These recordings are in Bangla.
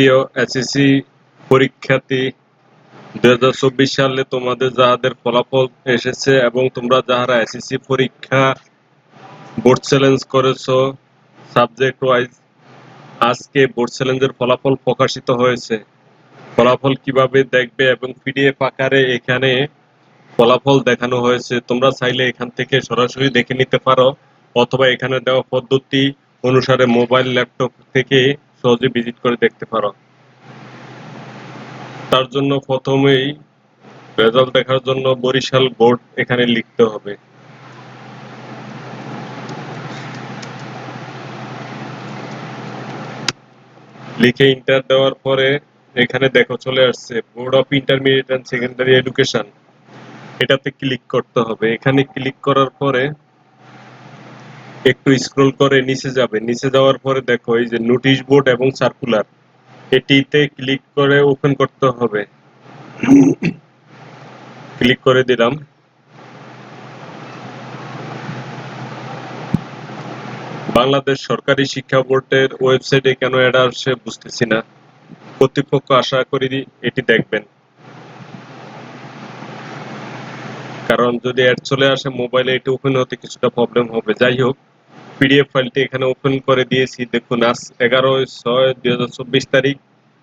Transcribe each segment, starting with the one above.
প্রিয় এসএসসি পরীক্ষার্থী, দুই হাজার চব্বিশ সালে তোমাদের যাহাদের ফলাফল এসেছে এবং তোমরা যাহারা এসএসসি পরীক্ষা বোর্ড চ্যালেঞ্জ করেছ সাবজেক্ট ওয়াইজ আজকে বোর্ড চ্যালেঞ্জের ফলাফল প্রকাশিত হয়েছে। ফলাফল কীভাবে দেখবে এবং পিডিএফ আকারে এখানে ফলাফল দেখানো হয়েছে, তোমরা চাইলে এখান থেকে সরাসরি দেখে নিতে পারো, অথবা এখানে দেওয়া পদ্ধতি অনুসারে মোবাইল ল্যাপটপ থেকে সহজে ভিজিট করে দেখতে পারো। তার জন্য প্রথমেই রেজাল্ট দেখার জন্য বরিশাল বোর্ড এখানে লিখতে হবে। লিখে ইন্টার দেওয়ার পরে এখানে দেখো চলে আসছে board of intermediate and secondary education এটাতে ক্লিক করতে হবে। এখানে ক্লিক করার পরে একটু স্ক্রল করে নিচে যাবে। নিচে যাওয়ার পরে দেখো, এই যে নোটিশ বোর্ড এবং সার্কুলার এটিতে ক্লিক করে ওপেন করতে হবে। ক্লিক করে দিলাম। বাংলাদেশ সরকারি শিক্ষা বোর্ডের ওয়েবসাইটে কেন এটা আসে বুঝতেছি না। কর্তৃপক্ষ আশা করি এটি দেখবেন। কারণ যদি অ্যাড চলে আসে মোবাইলে এটি ওপেন হতে কিছুটা প্রবলেম হবে। যাই হোক পিডিএফ ফাইলটি এখানে ওপেন করে দিয়েছি। দেখুন, আজ এগারো ছয় দুই হাজার চব্বিশ তারিখ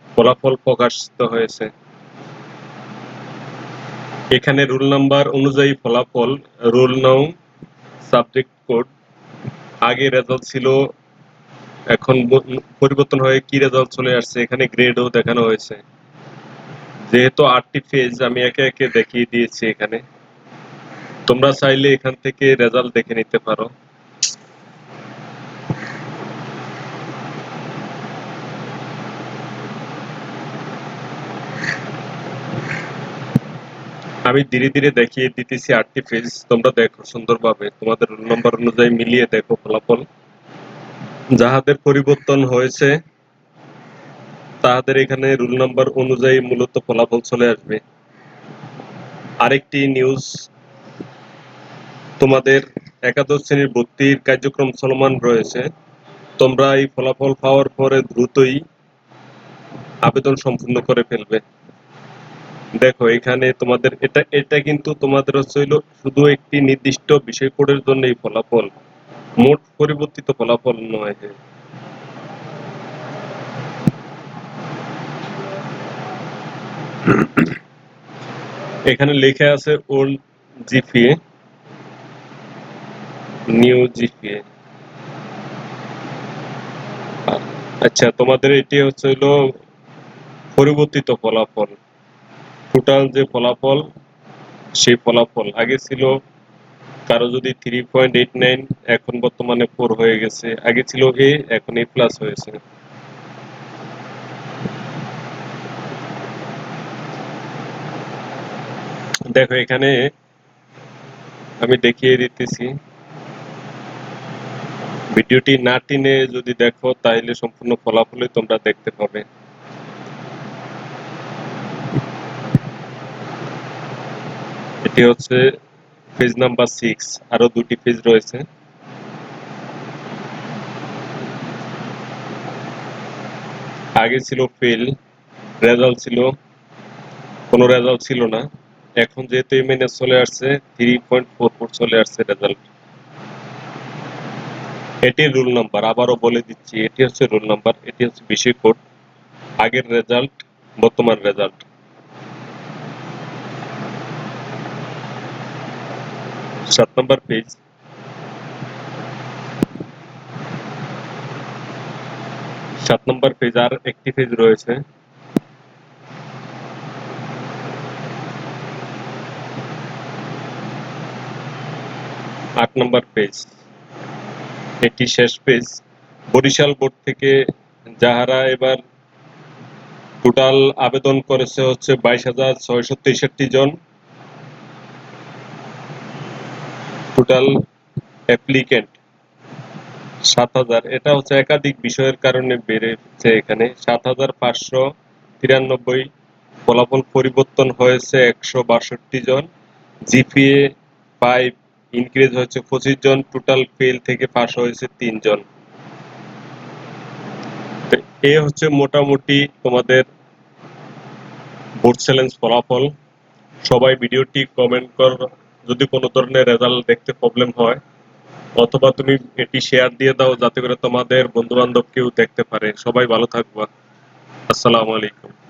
ফলাফল প্রকাশিত হয়েছে। এখানে রুল নাম্বার অনুযায়ী ফলাফল, রুল নং সাবজেক্ট কোড। আগে রেজাল্ট ছিল, এখন পরিবর্তন হয়ে কি রেজাল্ট চলে আসছে, এখানে গ্রেডও দেখানো হয়েছে। যেহেতু আটটি ফেজ আমি একে একে দেখিয়ে দিয়েছি এখানে। তোমরা চাইলে এখান থেকে রেজাল্ট দেখে নিতে পারো। আমি ধীরে ধীরে দেখিয়ে দিতেছি আটটি পেজ তোমরা দেখো সুন্দরভাবে। তোমাদের রোল নম্বর অনুযায়ী মিলিয়ে দেখো ফলাফল। যাহাদের পরিবর্তন হয়েছে, তাহাদের এখানে রুল নাম্বার অনুযায়ী মূলত ফলাফল চলে আসবে। আরেকটি নিউজ তোমাদের একাদশ শ্রেণির ভর্তির কার্যক্রম চলমান রয়েছে। তোমরা এই ফলাফল পাওয়ার পরে দ্রুতই আবেদন সম্পূর্ণ করে ফেলবে। দেখো, এখানে তোমাদের এটা এটা কিন্তু তোমাদের হচ্ছে শুধু একটি নির্দিষ্ট বিষয় কোডের জন্য এই ফলাফল। মোট পরিবর্তিত ফলাফল নয় এখানে লেখা আছে ওল্ড জিপিএ নিউ জিপিএ আচ্ছা তোমাদের এটি হচ্ছে হলো পরিবর্তিত ফলাফল। টোটাল যে ফলাফল, সেই ফলাফল আগে ছিল কারও যদি থ্রি পয়েন্ট এইট নাইন এখন বর্তমানে ফোর হয়ে গেছে। আগে ছিল এ এখন এ প্লাস হয়েছে। দেখো, এখানে আমি দেখিয়ে দিতেছি। ভিডিওটি না টিনে যদি দেখো, তাহলে সম্পূর্ণ ফলাফলই তোমরা দেখতে পাবে। এটি হচ্ছে পেজ নাম্বার সিক্স আরও দুটি পেজ রয়েছে। আগে ছিল ফেল রেজাল্ট ছিল, কোনো রেজাল্ট ছিল না। এখন যেহেতু এমএনএস চলে আসছে থ্রি পয়েন্ট ফোর ফোর চলে আসছে রেজাল্ট এটি রুল নাম্বার আবারও বলে দিচ্ছি, এটি হচ্ছে রুল নাম্বার এটি হচ্ছে বিষয় কোড আগের রেজাল্ট বর্তমান রেজাল্ট সাত নম্বর পেজ সাত নম্বর পেজ আর একটি পেজ রয়েছে। আট নম্বর পেজ এটি শেষ পেজ বরিশাল বোর্ড থেকে যাহারা এবার টোটাল আবেদন করেছে হচ্ছে বাইশ হাজার ছয়শো তেষট্টি জন। টোটাল অ্যাপ্লিকেন্ট সাত হাজার। এটা হচ্ছে একাধিক বিষয়ের কারণে বেড়েছে এখানে। সাত হাজার পাঁচশো তিরানব্বই ফলাফল পরিবর্তন হয়েছে একশো বাষট্টি জন। জিপিএ ফাইভ ইনক্রিজ হয়েছে পঁচিশ জন। টোটাল ফেল থেকে পাস হয়েছে তিনজন এ হচ্ছে মোটামুটি তোমাদের বোর্ড চ্যালেঞ্জ ফলাফল। সবাই ভিডিওটি কমেন্ট কর যদি কোনো ধরনের রেজাল্ট দেখতে প্রবলেম হয়, অথবা তুমি এটি শেয়ার দিয়ে দাও যাতে করে তোমাদের বন্ধু বান্ধব কেউ দেখতে পারে। সবাই ভালো থাকবা। আসসালামু আলাইকুম।